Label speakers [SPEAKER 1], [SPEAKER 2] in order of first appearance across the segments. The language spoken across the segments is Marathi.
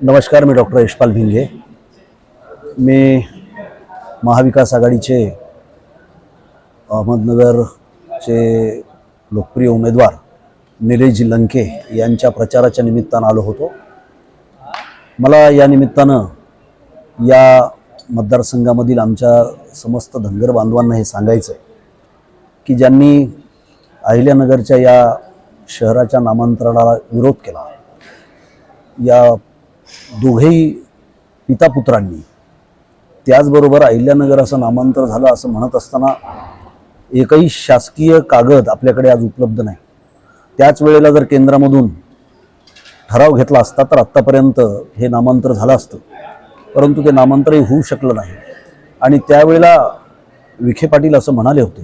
[SPEAKER 1] नमस्कार मी डॉक्टर यशपाल भिंगे मी महाविकास आघाडीचे अहमदनगरचे लोकप्रिय उमेदवार निलेश लंके यांच्या प्रचाराच्या निमित्तानं आलो होतो. मला या निमित्तानं या मतदारसंघामधील आमच्या समस्त धनगर बांधवांना हे सांगायचं आहे की ज्यांनी अहिल्यानगरच्या या शहराच्या नामांतरणाला विरोध केला या दोघेही पितापुत्रांनी. त्याचबरोबर अहिल्यानगर असं नामांतर झालं असं म्हणत असताना एकही शासकीय कागद आपल्याकडे आज उपलब्ध नाही. त्याच वेळेला जर केंद्रामधून ठराव घेतला असता तर आत्तापर्यंत हे नामांतर झालं असतं. परंतु ते नामांतरही होऊ शकलं नाही. आणि त्यावेळेला विखे पाटील असं म्हणाले होते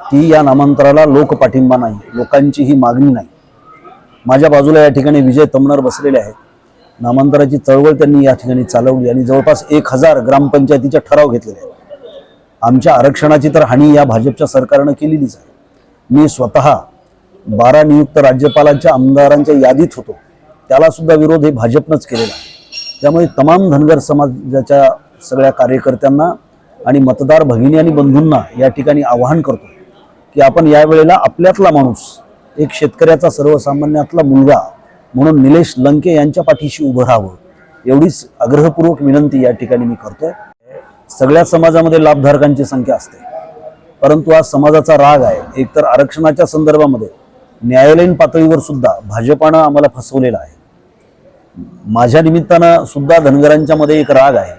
[SPEAKER 1] की या नामांतराला लोकपाठिंबा नाही लोकांची ही मागणी नाही. माझ्या बाजूला या ठिकाणी विजय तमणार बसलेले आहेत. नामांतराची चळवळ त्यांनी या ठिकाणी चालवली आणि जवळपास एक हजार ग्रामपंचायतीचे ठराव घेतलेले आहेत. आमच्या आरक्षणाची तर हानी या भाजपच्या सरकारनं केलेलीच आहे. मी स्वतः बारा नियुक्त राज्यपालांच्या आमदारांच्या यादीत होतो. त्याला सुद्धा विरोध हे भाजपनंच केलेला आहे. त्यामुळे तमाम धनगर समाजाच्या सगळ्या कार्यकर्त्यांना आणि मतदार भगिनी आणि बंधूंना या ठिकाणी आवाहन करतो की आपण यावेळेला आपल्यातला माणूस एक शेतकऱ्याचा सर्वसामान्यातला मुलगा म्हणून निलेश लंके यांच्या पाठीशी उभं राहावं. एवढीच आग्रहपूर्वक विनंती या ठिकाणी मी करतोय. सगळ्या समाजामध्ये लाभधारकांची संख्या असते. परंतु आज समाजाचा राग आहे. एकतर आरक्षणाच्या संदर्भामध्ये न्यायालयीन पातळीवर सुद्धा भाजपानं आम्हाला फसवलेलं आहे. माझ्या निमित्तानं सुद्धा धनगरांच्या मध्ये एक राग आहे.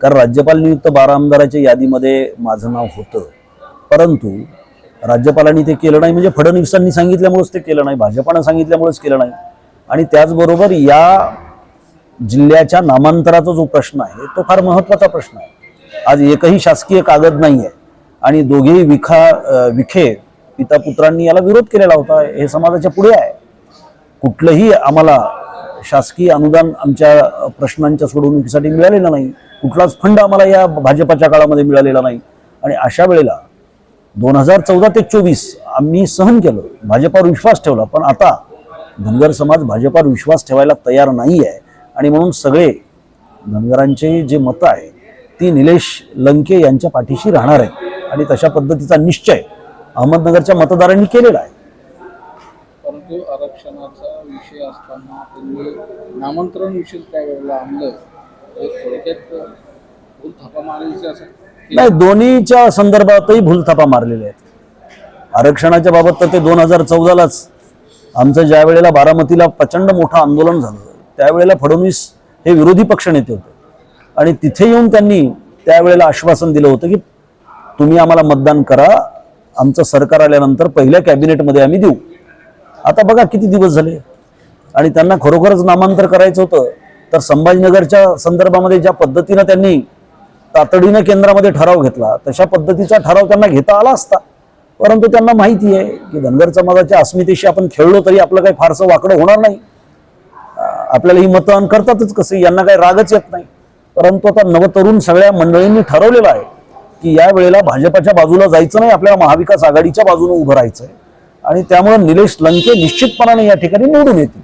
[SPEAKER 1] कारण राज्यपाल नियुक्त बारा आमदाराच्या यादीमध्ये माझं नाव होतं. परंतु राज्यपालांनी ते केलं नाही. म्हणजे फडणवीसांनी सांगितल्यामुळेच ते केलं नाही. भाजपानं सांगितल्यामुळेच केलं नाही. आणि त्याचबरोबर या जिल्ह्याच्या नामांतराचा जो प्रश्न आहे तो फार महत्त्वाचा प्रश्न आहे. आज एकही शासकीय कागद नाही आहे आणि दोघेही विखा विखे पिता पुत्रांनी याला विरोध केलेला होता हे समाजाच्या पुढे आहे. कुठलंही आम्हाला शासकीय अनुदान आमच्या प्रश्नांच्या सोडवणुकीसाठी मिळालेलं नाही कुठलाच फंड आम्हाला या भाजपाच्या काळामध्ये मिळालेला नाही. आणि अशा वेळेला दोन हजार चौदा ते चोवीस आम्ही सहन केलं भाजपावर विश्वास ठेवला पण आता धनगर समाज भाजपावर विश्वास ठेवायला तयार नाही आहे आणि म्हणून सगळे धनगरांचे जे मतं आहे ती निलेश लंके यांच्या पाठीशी राहणार आहे आणि तशा पद्धतीचा निश्चय अहमदनगरच्या मतदारांनी केलेला आहे.
[SPEAKER 2] परंतु आरक्षणाचा विषय असताना त्यांनी नामांतरण विषय त्यावेळेला आणलं.
[SPEAKER 1] नाही दोन्हीच्या संदर्भातही भूलथापा मारलेल्या आहेत. आरक्षणाच्या बाबत तर ते दोन हजार चौदालाच आमचं ज्या वेळेला बारामतीला प्रचंड मोठं आंदोलन झालं त्यावेळेला फडणवीस हे विरोधी पक्षनेते होते. आणि तिथे येऊन त्यांनी त्यावेळेला आश्वासन दिलं होतं की तुम्ही आम्हाला मतदान करा आमचं सरकार आल्यानंतर पहिल्या कॅबिनेटमध्ये आम्ही देऊ. आता बघा किती दिवस झाले. आणि त्यांना खरोखरच नामांतर करायचं होतं. तर संभाजीनगरच्या संदर्भामध्ये ज्या पद्धतीनं त्यांनी तातडीनं केंद्रामध्ये ठराव घेतला तशा पद्धतीचा ठराव त्यांना घेता आला असता. परंतु त्यांना माहिती आहे की धनगर समाजाच्या अस्मितेशी आपण खेळलो तरी आपलं काही फारसं वाकडं होणार नाही. आपल्याला ही मतदान करतातच कसं यांना काही रागच येत नाही. परंतु आता नवतरुण सगळ्या मंडळींनी ठरवलेलं आहे की या वेळेला भाजपाच्या बाजूला जायचं नाही आपल्याला महाविकास आघाडीच्या बाजूने उभं राहायचं आहे आणि त्यामुळे निलेश लंके निश्चितपणाने या ठिकाणी निवडून येतील.